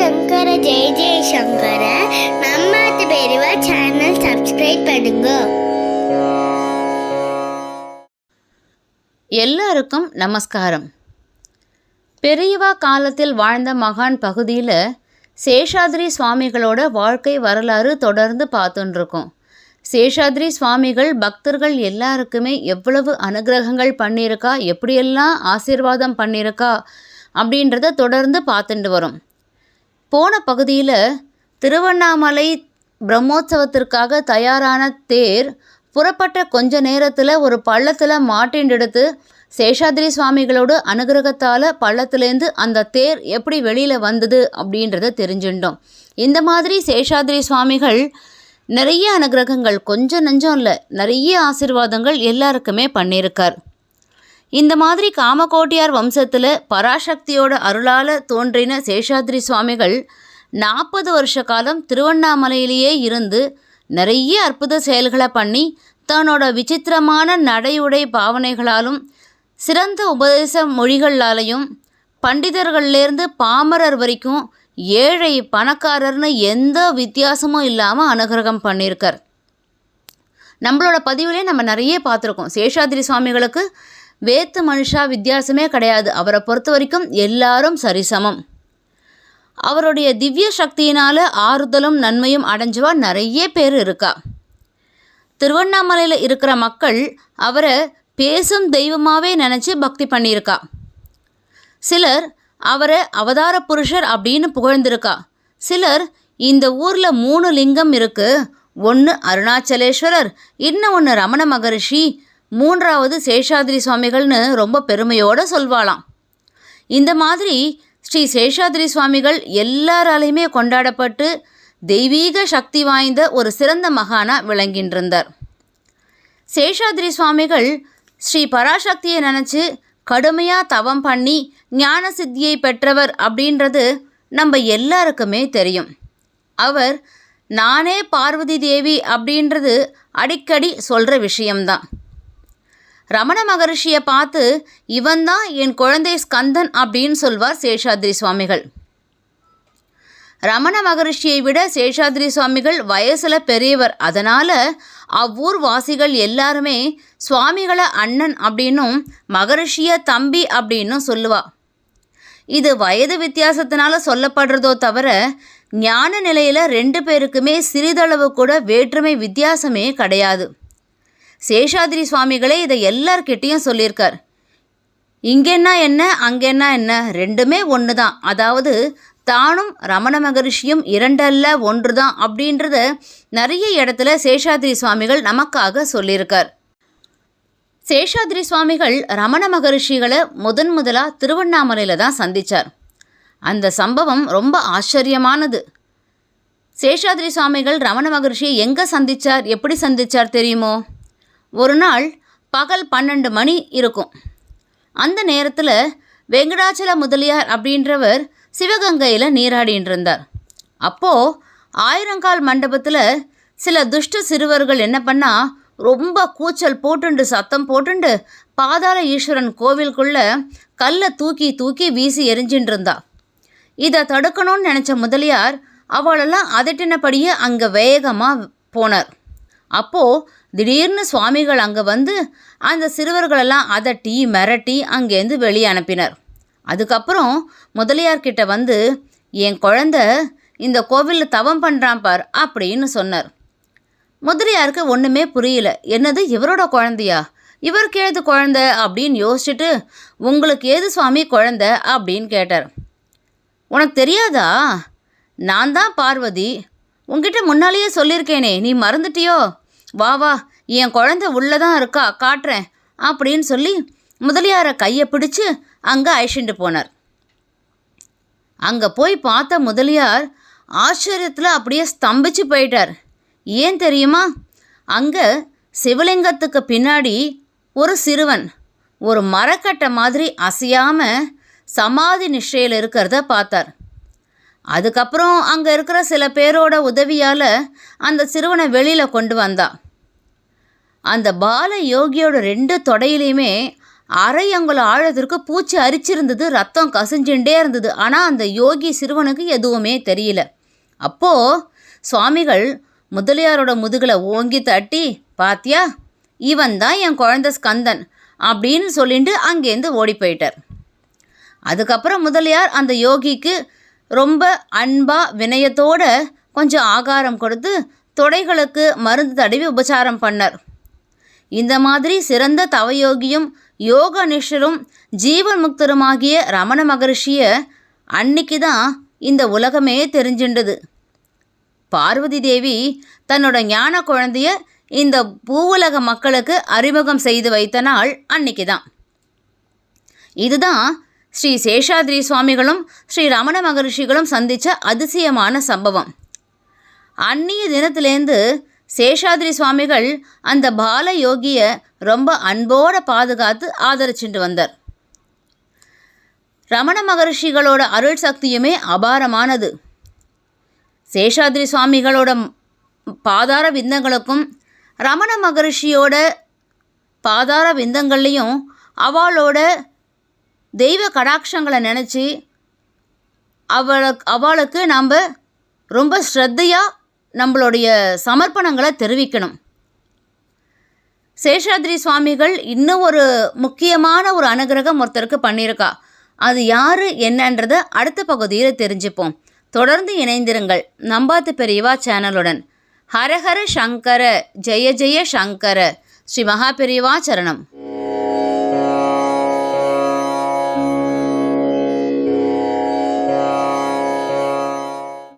சங்கர ஜெய ஜெய சங்கர நம்ம பெரியவா channel subscribe பண்ணுங்க எல்லாருக்கும் நமஸ்காரம் பெரியவா காலத்தில் வாழ்ந்த மகான் பகுதியில் சேஷாதிரி சுவாமிகளோட வாழ்க்கை வரலாறு தொடர்ந்து பார்த்துட்டுருக்கோம் சேஷாதிரி சுவாமிகள் பக்தர்கள் எல்லாருக்குமே எவ்வளவு அனுகிரகங்கள் பண்ணியிருக்கா எப்படியெல்லாம் ஆசீர்வாதம் பண்ணியிருக்கா அப்படின்றத தொடர்ந்து பார்த்துட்டு வரும் போன பகுதியில் திருவண்ணாமலை பிரம்மோற்சவத்திற்காக தயாரான தேர் புறப்பட்ட கொஞ்ச நேரத்தில் ஒரு பள்ளத்தில் மாட்டின்றெடுத்து சேஷாத்ரி சுவாமிகளோட அனுகிரகத்தால் பள்ளத்துலேருந்து அந்த தேர் எப்படி வெளியில் வந்தது அப்படின்றத தெரிஞ்சுட்டோம். இந்த மாதிரி சேஷாத்ரி சுவாமிகள் நிறைய அனுகிரகங்கள் கொஞ்சம் நஞ்சம் இல்லை நிறைய ஆசிர்வாதங்கள் எல்லாருக்குமே பண்ணியிருக்கார். இந்த மாதிரி காமகோட்டியார் வம்சத்தில் பராசக்தியோட அருளால் தோன்றின சேஷாத்ரி சுவாமிகள் நாற்பது வருஷ காலம் திருவண்ணாமலையிலேயே இருந்து நிறைய அற்புத செயல்களை பண்ணி தன்னோட விசித்திரமான நடையுடை பாவனைகளாலும் சிறந்த உபதேச மொழிகளாலையும் பண்டிதர்கள்லேருந்து பாமரர் வரைக்கும் ஏழை பணக்காரர்னு எந்த வித்தியாசமும் இல்லாமல் அனுகிரகம் பண்ணியிருக்கார். நம்மளோட பதிவுலேயே நம்ம நிறைய பார்த்துருக்கோம். சேஷாத்ரி சுவாமிகளுக்கு வேத்து மனுஷா வித்தியாசமே கிடையாது. அவரை பொறுத்த வரைக்கும் எல்லாரும் சரிசமம். அவருடைய திவ்ய சக்தியினால் ஆறுதலும் நன்மையும் அடைஞ்சவா நிறைய பேர் இருக்கா. திருவண்ணாமலையில் இருக்கிற மக்கள் அவரை பேசும் தெய்வமாகவே நினச்சி பக்தி பண்ணியிருக்கா. சிலர் அவரை அவதார புருஷர் அப்படின்னு புகழ்ந்திருக்கா. சிலர் இந்த ஊரில் மூணு லிங்கம் இருக்குது ஒன்று அருணாச்சலேஸ்வரர் இன்னும் ஒன்று ரமண மகரிஷி மூன்றாவது சேஷாதிரி சுவாமிகள்னு ரொம்ப பெருமையோடு சொல்வாளாம். இந்த மாதிரி ஸ்ரீ சேஷாதிரி சுவாமிகள் எல்லாராலையுமே கொண்டாடப்பட்டு தெய்வீக சக்தி வாய்ந்த ஒரு சிறந்த மகானா விளங்கின்றிருந்தார். சேஷாதிரி சுவாமிகள் ஸ்ரீ பராசக்தியை நினச்சி கடுமையாக தவம் பண்ணி ஞான சித்தியை பெற்றவர் அப்படின்றது நம்ம எல்லாருக்குமே தெரியும். அவர் நானே பார்வதி தேவி அப்படின்றது அடிக்கடி சொல்கிற விஷயம்தான். ரமண மகரிஷியை பார்த்து இவன்தான் என் குழந்தை ஸ்கந்தன் அப்படின்னு சொல்வார் சேஷாத்ரி சுவாமிகள். ரமண மகரிஷியை விட சேஷாத்ரி சுவாமிகள் வயசில் பெரியவர். அதனால் அவ்வூர் வாசிகள் எல்லாருமே சுவாமிகளை அண்ணன் அப்படின்னும் மகரிஷிய தம்பி அப்படின்னும் சொல்லுவா. இது வயது வித்தியாசத்தினால சொல்லப்படுறதோ தவிர ஞான நிலையில் ரெண்டு பேருக்குமே சிறிதளவு கூட வேற்றுமை வித்தியாசமே கிடையாது. சேஷாதிரி சுவாமிகளே இதை எல்லார்கிட்டேயும் சொல்லியிருக்கார். இங்கென்னா என்ன அங்கென்னா என்ன? ரெண்டுமே ஒன்று தான் அதாவது தானும் ரமண மகரிஷியும் இரண்டல்ல ஒன்று தான் அப்படின்றத நிறைய இடத்துல சேஷாதிரி சுவாமிகள் நமக்காக சொல்லியிருக்கார். சேஷாதிரி சுவாமிகள் ரமண மகரிஷிகளை முதன் முதலாக திருவண்ணாமலையில் தான் சந்தித்தார் அந்த சம்பவம் ரொம்ப ஆச்சரியமானது. சேஷாதிரி சுவாமிகள் ரமண மகரிஷியை எங்கே சந்தித்தார் எப்படி சந்தித்தார் தெரியுமோ? ஒரு நாள் பகல் பன்னெண்டு மணி இருக்கும். அந்த நேரத்தில் வெங்கடாச்சல முதலியார் அப்படின்றவர் சிவகங்கையில் நீராடின்னு இருந்தார் அப்போது ஆயிரங்கால் மண்டபத்தில் சில துஷ்ட சிறுவர்கள் என்ன பண்ணா ரொம்ப கூச்சல் போட்டுண்டு சத்தம் போட்டுண்டு பாதாள ஈஸ்வரன் கோவிலுக்குள்ள கல்லை தூக்கி தூக்கி வீசி எரிஞ்சின்னு இருந்தா இதை தடுக்கணும்னு நினச்ச முதலியார் அவளெல்லாம் அதட்டினபடியே அங்கே வேகமாக போனார். அப்போது திடீர்னு சுவாமிகள் அங்கே வந்து அந்த சிறுவர்களெல்லாம் அதட்டி மிரட்டி அங்கேருந்து வெளியே அனுப்பினர். அதுக்கப்புறம் முதலியார்கிட்ட வந்து என் குழந்த இந்த கோவிலில் தவம் பண்ணுறான் பார் அப்படின்னு சொன்னார். முதலியாருக்கு ஒன்றுமே புரியல. என்னது இவரோட குழந்தையா? இவருக்கு ஏது குழந்த? அப்படின்னு யோசிச்சுட்டு உங்களுக்கு ஏது சுவாமி குழந்த? அப்படின்னு கேட்டார். உனக்கு தெரியாதா? நான் தான் பார்வதி. உங்ககிட்ட முன்னாலேயே சொல்லியிருக்கேனே நீ மறந்துட்டியோ? வா வா என் குழந்தை உள்ளே தான் இருக்கா காட்டுறேன் அப்படின்னு சொல்லி முதலியாரை கையை பிடிச்சு அங்கே அழைச்சிட்டு போனார். அங்கே போய் பார்த்த முதலியார் ஆச்சரியத்தில் அப்படியே ஸ்தம்பிச்சு போயிட்டார். ஏன் தெரியுமா? அங்கே சிவலிங்கத்துக்கு பின்னாடி ஒரு சிறுவன் ஒரு மரக்கட்டை மாதிரி அசையாமல் சமாதி நிஷ்டையில் இருக்கிறத பார்த்தார். அதுக்கப்புறம் அங்கே இருக்கிற சில பேரோட உதவியால் அந்த சிறுவனை வெளியில் கொண்டு வந்தா. அந்த பால யோகியோட ரெண்டு தொடையிலையுமே அரை அங்குல ஆழத்திற்கு பூச்சி அரிச்சிருந்தது ரத்தம் கசிஞ்சுட்டே இருந்தது. ஆனால் அந்த யோகி சிறுவனுக்கு எதுவுமே தெரியல. அப்போது சுவாமிகள் முதலியாரோட முதுகில் ஓங்கி தட்டி பாத்தியா இவன் தான் என் குழந்தை ஸ்கந்தன் அப்படின்னு சொல்லிட்டு அங்கேருந்து ஓடி போயிட்டார். அதுக்கப்புறம் முதலியார் அந்த யோகிக்கு ரொம்ப அன்பாக வினயத்தோட கொஞ்சம் ஆகாரம் கொடுத்து தொடைகளுக்கு மருந்து தடவி உபச்சாரம் பண்ணார். இந்த மாதிரி சிறந்த தவயோகியும் யோக நிஷரும் ஜீவன் முக்தருமாகிய ரமண மகரிஷியை அன்னைக்கு தான் இந்த உலகமே தெரிஞ்சின்றது. பார்வதி தேவி தன்னோட ஞான குழந்தைய இந்த பூவுலக மக்களுக்கு அறிமுகம் செய்து வைத்த நாள் அன்னைக்கு தான் இதுதான் ஸ்ரீ சேஷாத்ரி சுவாமிகளும் ஸ்ரீ ரமண மகரிஷிகளும் சந்தித்த அதிசயமான சம்பவம். அந்நிய தினத்திலேருந்து சேஷாத்ரி சுவாமிகள் அந்த பால யோகியை ரொம்ப அன்போட பாதுகாத்து ஆதரிச்சுட்டு வந்தார். ரமண மகரிஷிகளோட அருள் சக்தியுமே அபாரமானது. சேஷாத்ரி சுவாமிகளோட பாதார விந்தங்களுக்கும் ரமண மகரிஷியோட பாதார விந்தங்கள்லையும் அவளோட தெய்வ கடாட்சங்களை நினச்சி அவளுக்கு அவளுக்கு நாம் ரொம்ப ஸ்ரத்தையாக நம்மளுடைய சமர்ப்பணங்களை தெரிவிக்கணும். சேஷாத்ரி சுவாமிகள் இன்னும் ஒரு முக்கியமான ஒரு அனுகிரகம் ஒருத்தருக்கு பண்ணியிருக்கா. அது யார் என்னன்றதை அடுத்த பகுதியில் தெரிஞ்சுப்போம். தொடர்ந்து இணைந்திருங்கள் நம்பாத்து பெரியவா சேனலுடன். ஹரஹர சங்கர ஜெய ஜெய சங்கர. ஸ்ரீ மகா பெரியவா சரணம்.